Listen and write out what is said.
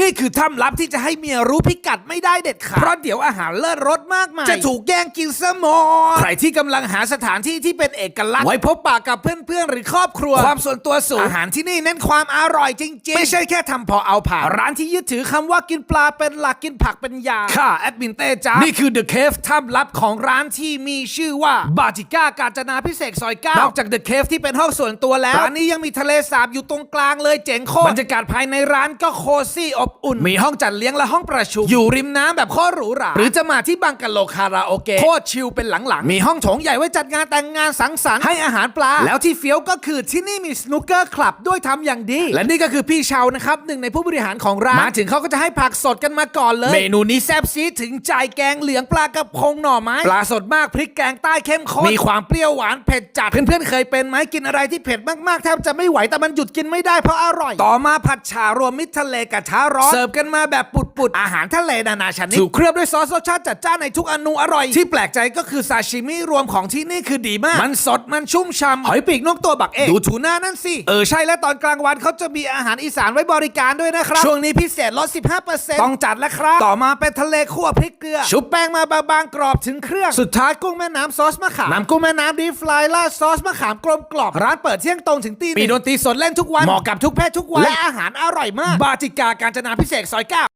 นี่คือถ้ำลับที่จะให้เมียรู้พิกัดไม่ได้เด็ดขาดเพราะเดี๋ยวอาหารเลิศรสมากมายจะถูกแย่งกินซะหมดใครที่กำลังหาสถานที่ที่เป็นเอกลักษณ์ไว้พบปะกับเพื่อนๆหรือครอบครัว ความส่วนตัวสูงอาหารที่นี่เน้นความอร่อยจริงๆ ไม่ใช่แค่ทำพอเอาผ่านร้านที่ยึดถือคำว่ากินปลาเป็นหลักกินผักเป็นยาค่ะแอดมินเต้จ้านี่คือ The Cave ถ้ำลับของร้านที่มีชื่อว่าบาจิก้ากาญจนาพิเศษกซอยเก้านอกจาก The Cave ที่เป็นห้องส่วนตัวแล้วร้านนี้ยังมีทะเลสาบอยู่ตรงกลางเลยเจ๋งโคตรบรรยากาศภายในร้านก็โคซี่อบอุ่น มีห้องจัดเลี้ยงและห้องประชุม อยู่ริมน้ำแบบโคตรหรูหรา หรือจะมาที่บังกะโลคาราโอเกะโคตรชิลเป็นหลังๆ มีห้องโถงใหญ่ไว้จัดงานแต่งงานสังสรรค์ให้อาหารปลา แล้วที่เฟี้ยวก็คือที่นี่มีสนุกเกอร์คลับด้วยทำอย่างดี และนี่ก็คือพี่เชานะครับหนึ่งในผู้บริหารของร้าน มาถึงเขาก็จะให้ผักสดกันมาก่อนเลย เมนูนี้แซ่บซีดถึงใจแกงเหลืองปลากระพงหน่อไม้ ปลาสดมากพริกแกงใต้เข้มข้น มีความเปรี้ยวหวานเผ็ดจัด เพื่อนๆเคยเป็นไหมกินอะไรที่เผ็ดมากๆแทบจะไม่ไหวแต่มันหยุดกินไม่ได้เพราะอร่อย ต่อมาผัดฉารวมมิตรทะเลกระทะร้อนเสิร์ฟกันมาแบบปุดๆ อาหารทะเลนานาชนิดถูกเคลือบด้วยซอสรสชาติจัดจ้านในทุกอนูอร่อย ที่แปลกใจก็คือซาชิมิรวมของที่นี่คือดีมาก มันสดมันชุ่มฉ่ำหอยปีกนกตัวบักเอกดูทูน่านั่นสิ เออใช่แล้วตอนกลางวันเขาจะมีอาหารอีสานไว้บริการด้วยนะครับ ช่วงนี้พิเศษลด 15%ต้องจัดแล้วครับ ต่อมาเป็นทะเลคั่วพริกเกลือ ชุบแป้งมาบางๆกรอบถึงเครื่อง สุดท้ายกุ้งแม่น้ำซอสมะขามน้ำกุ้งแม่น้ำดีฟลายราดซอสมะขามกลมกล่อมร้านเปิดเที่ยงตรงถึงตีหนึ่งมีดนตรีสดเล่นทุกวันเหมาะกับทุกเพศทุกวัยและอาหารอร่อยมากบาจิกาการจนาพิเศษกซอยเก้า